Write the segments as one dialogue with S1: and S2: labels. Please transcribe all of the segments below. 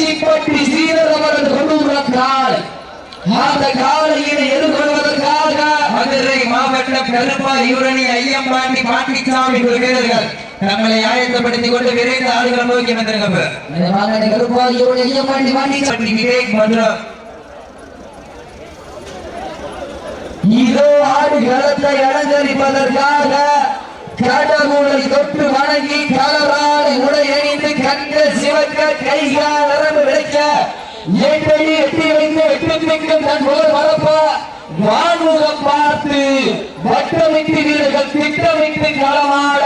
S1: ஐயப்பட்டி ஸ்ரீதர் அவரது கொண்டு கால் அந்த காலையினை எதிர்கொள்வதற்காக
S2: மதுரை மாவட்டம் கருப்பா யூரணி ஐயம்பாண்டி பாண்டிச்சாமி குழு வீரர்கள் தங்களை ஆயத்தப்படுத்திக் கொண்டு விரைந்து ஆளுகள் நோக்கி வந்திருக்க
S1: இதோ ஆடு களத்தை அலங்கரிப்பதற்காக கடவுளை தொட்டு வணங்கி கலரால் உடை அணிந்து கண்கள் சிவக்க கைகால் நரம்பு விளைக்க ஏட்டடி எட்டி வைத்து எட்டு திங்கும் தன் போல் வரப்ப வான்முகம் பார்த்து வட்டமிட்டு வீரர்கள் திட்டமிட்டு களமாட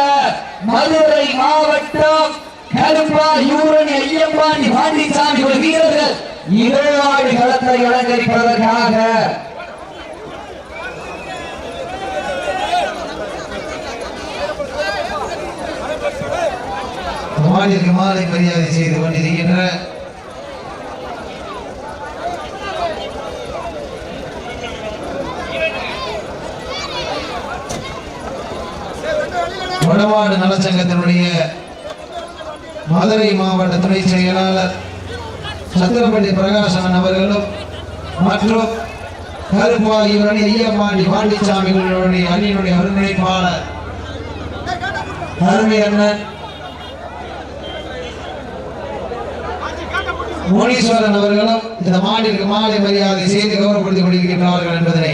S1: மதுரை மாவட்டம் கருப்பா யூரன் ஐயப்பாண்டி பாண்டிசாமி வீரர்கள். இதோ களத்தை அலங்கரிப்பதற்காக
S3: மாநில மாலை மரியாதை செய்து கொண்டிருக்கின்ற வடமாடு நலச்சங்கத்தினுடைய மதுரை மாவட்ட துணை செயலாளர் சத்திரப்பள்ளி பிரகாசன் அவர்களும் மற்றும் கருப்பாகியோருடைய ஐயம்மாண்டி பாண்டிச்சாமிகளுடைய அணியினுடைய ஒருங்கிணைப்பாளர் அருமை அண்ணன் முனீஸ்வரன் அவர்களும் இந்த மாடிற்கு மாலை மரியாதை செய்து கௌரவப்படுத்திக் கொண்டிருக்கின்றார்கள் என்பதனை.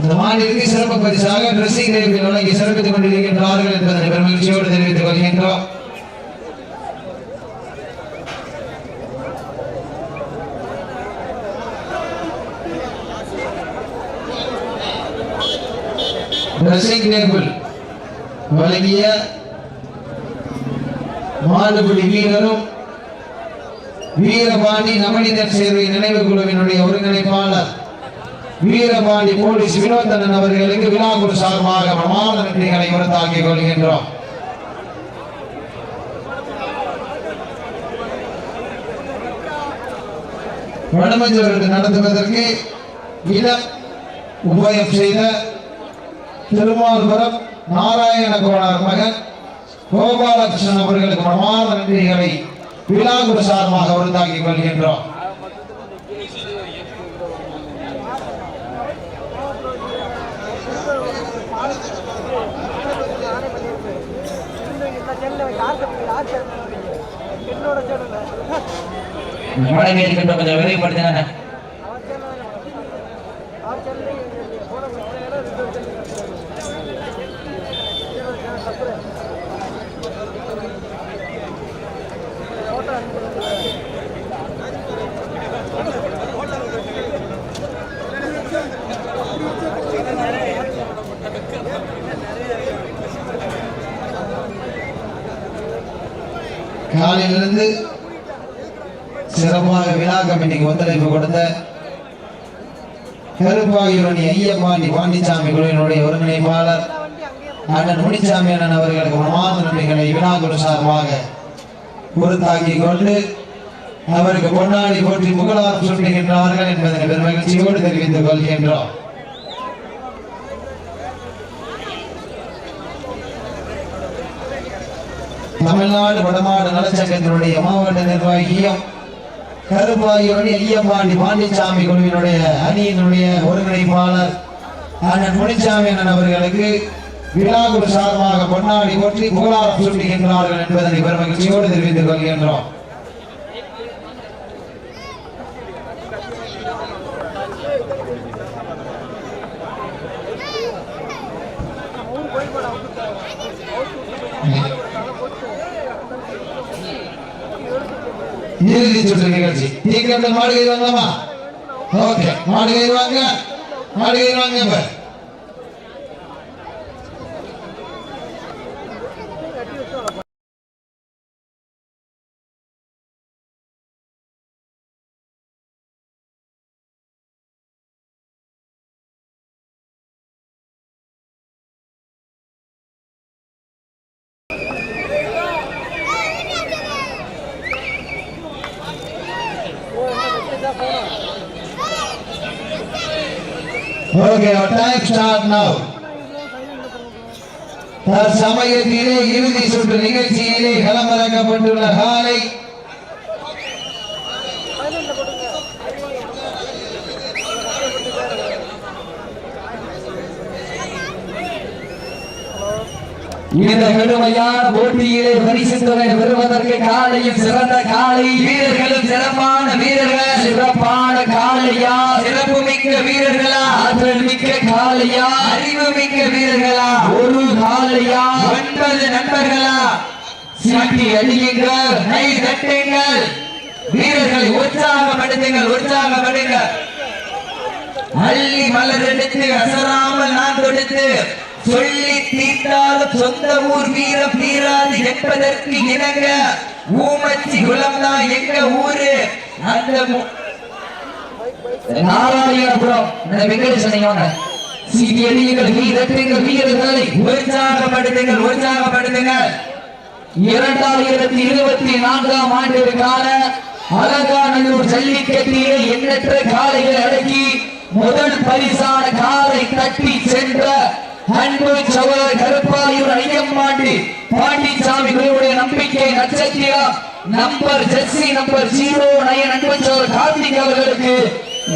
S3: இந்த மாநிலத்துக்கு சிறப்பு பரிசாக டிரெஸ்ஸிங் டேபிள் வழங்கி சிறப்பித்துக் கொண்டிருக்கின்றார்கள் என்பதனை பெருமகிழ்ச்சியோடு தெரிவித்துக் கொள்கின்றோம். டிரெஸ்ஸிங் டேபிள் வழங்கிய மாடுபிடி வீரரும் வீரபாண்டி நவநீதர் சேர்வை நினைவு குழுவினுடைய ஒருங்கிணைப்பாளர். வீரபாண்டி போலீஸ் வினோதனன் அவர்களுக்கு விழாக்குழு சார்பாக பிரமாண நன்றிகளை உரத்தாக்கிக் கொள்கின்றோம். வடமஞ்சவர்கள் நடத்துவதற்கு இடம் உபயம் செய்த திருமால்புரம் நாராயண கோளார் மகன் கோபாலகிருஷ்ணன் அவர்களுக்கு பிரமாண நன்றிகளை விழாக்குழு சார்பாக உறுத்தாக்கிக் கொள்கின்றோம்.
S4: என்னோட சேனல்
S2: மழை இருக்கின்ற கொஞ்சம் விரைவுபடுத்தினாங்க
S3: காலையிலிருந்து சிறப்பாக விழா கமிட்டிக்கு ஒத்துழைப்பு கொடுத்த கருப்பாகியுடன் ஐயப்பாண்டி பாண்டிச்சாமி குழுவினுடைய ஒருங்கிணைப்பாளர் அண்ணன் முனிச்சாமி அண்ணன் அவர்களுக்கு பிரமாத நன்றிகளை விழா குழு சார்பாக பொறுத்தாக்கிக் கொண்டு அவருக்கு பொன்னாடி போற்றி முகலாரம் சுட்டுகின்றார்கள் என்பதனை பெருமகிழ்ச்சியோடு தெரிவித்துக் கொள்கின்றோம். தமிழ்நாடு வடமாடு நலச்சங்கத்தினுடைய மாவட்ட நிர்வாகியும் கருப்பாயுடைய ஐயப்பாண்டி பாண்டிச்சாமி குழுவினுடைய அணியினுடைய ஒருங்கிணைப்பாளர் அண்ணன் முனிச்சாமி அண்ணன் அவர்களுக்கு விழாக்குழு சார்பாக பொன்னாடி போற்றி புகழாரம் சுட்டுகின்றார்கள் என்பதனை பெருமகிழ்ச்சியோடு தெரிவித்துக் கொள்கின்றோம். இறுதி சுற்று நிகழ்ச்சி தீக்கிரத்தில் மாடுகை வாங்கலாமா ஓகே மாடுகை வாங்க. மாடுகை வாங்க okay Okay, our time start தற்சமயத்திலே இறுதி சுற்று நிகழ்ச்சியிலே களமிறக்கப்பட்டுள்ள காலை
S1: இந்த கடுமையான போட்டியிலே பரிசு பெறுவதற்கு காலையும் சிறந்த காலை.
S2: வீரர்களும் சிறப்பான வீரர்கள்.
S1: சிறப்பான காலையா
S2: சிறப்பு மிக்க வீரர்களா.
S1: ஆற்றல் மிக்க காலையா
S2: அறிவு மிக்க வீரர்களா.
S1: ஒரு காலையா
S2: ஒன்பது நண்பர்களா.
S1: சீட்டி அடியுங்கள்
S2: கை தட்டுங்கள். வீரர்களை உற்சாகப்படுத்துங்கள் உற்சாகப்படுங்கள். அள்ளி மலர் எடுத்து அசராமல் நான் கொடுத்து சொல்லி தீர்த்தாலும் சொந்த ஊர் வீரம் தீராது என்பதற்கு இணங்க ஊமச்சி குளம் தான் எங்க ஊரு? அந்த மு-
S1: நாராயணபுரம். இந்த வெங்கடேசனையோட சீட்டி அடியுங்கள் வீரத்துங்கள் வீரர்களை
S2: உற்சாகப்படுத்துங்கள் உற்சாகப்படுத்துங்கள்.
S1: இரண்டாயிரத்தி இருபத்தி நான்காம் ஆண்டிற்கான அலங்காநல்லூர் ஜல்லிக்கட்டிலே எண்ணற்ற காளைகளை அடக்கி முதல் பரிசான காலை தட்டி சென்ற அன்பு சகோதரர் கருப்பாயூர் ஐயம்மாண்டி பாண்டிச்சாமி குருவுடைய நம்பிக்கை நட்சத்திரம் number jersey number zero nine அன்பு சகோதரர் கார்த்திக் அவர்களுக்கு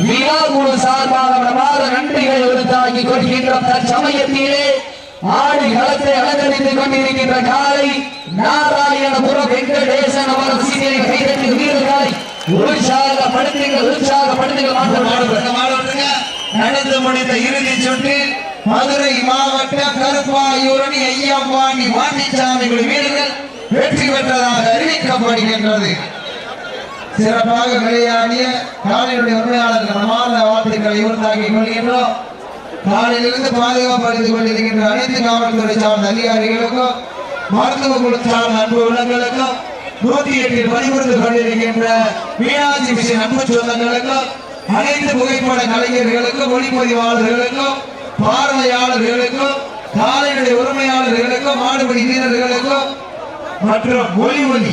S1: விழாக்குழு சார்பாக பிரமாத நன்றிகளை உறுத்தாக்கி கொள்கின்ற தற்சமயத்திலே ஆடி களத்தை அலங்கரித்துக் கொண்டிருக்கின்ற காலை நாராயணபுரம் வெங்கடேசன் அவர் சீனியை கைதட்டி வீரர்களை உற்சாகப்படுத்துங்கள் உற்சாகப்படுத்துங்கள் மாற்றம்
S3: மாடுபடுங்க, மாடுபடுங்க. நடந்து முடிந்த இறுதி சுற்றில் மதுரை மாவட்ட கருப்பாயூரணி ஐயம்பாண்டி வாண்டிச்சாமி வீரர்கள் வெற்றி பெற்றதாக அறிவிக்கப்படுகின்றது சிறப்பாக விளையாடிய காலையுடைய உண்மையாளர்கள் மனமார்ந்த வாழ்த்துக்களை உருவாக்கிக் கொள்கின்றோம். காலையிலிருந்து பாதுகாப்படுத்திக் கொண்டிருக்கின்ற அனைத்து காவல்துறை சார்ந்த அதிகாரிகளுக்கும் மருத்துவ குழு சார்ந்த அன்பு உள்ளங்களுக்கும் நூத்தி எட்டில் பணிபுரிந்து கொண்டிருக்கின்ற மீனாட்சி மிஷன் அன்பு சொந்தங்களுக்கும் அனைத்து புகைப்பட கலைஞர்களுக்கும் ஒளிப்பதிவாளர்களுக்கும் பார்வையாளர்களுக்கும் காலையுடைய உரிமையாளர்களுக்கும் மாடுபடி வீரர்களுக்கும் மற்றும் ஒளி ஒளி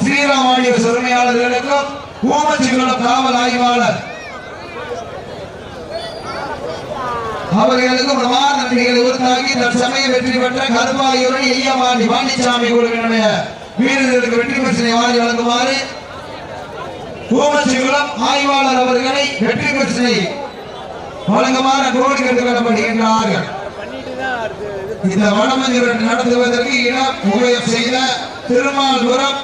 S3: ஸ்ரீராமாடிய உரிமையாளர்களுக்கும் ஊமச்சிக்குளம் காவல் ஆய்வாளர். அவர்களுக்கும் பிரமாத நன்றிகளை உறுத்தாக்கி தற்சமயம் வெற்றி பெற்ற கருப்பாயூரணி ஐயமாண்டி பாண்டிச்சாமி குழுவினுடைய வீரர்களுக்கு வெற்றி பிரச்சனை வாரி வழங்குமாறு ஊமச்சிக்குளம் ஆய்வாளர் அவர்களை வெற்றி பிரச்சனை வழங்குமாறு வழங்கமான கேட்டுக்கொள்ளப்படுகின்றார்கள்
S4: பண்ணிட்டு
S3: இந்த வடமஞ்சு நடத்துவதற்கு இடம் உபயம் செய்த திருமால்புரம்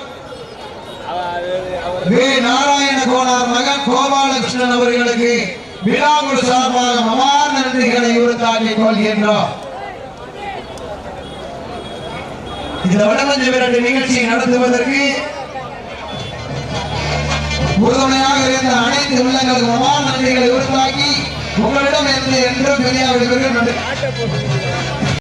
S3: வே. நாராயண கோனார் மகன் கோபாலகிருஷ்ணன் அவர்களுக்கு விழாக்குழு சார்பாக மமார் நன்றிகளை உறுத்தாக்கிக் கொள்கின்றோம். இந்த வடமஞ்சு விரட்டு நிகழ்ச்சியை நடத்துவதற்கு உறுதுணையாக இருந்த அனைத்து உள்ளங்களுக்கு மகா நன்றிகளை உருவாக்கி உங்களிடம் இருந்து என்றும் பெரியாவிடுவீர்கள் நன்றி.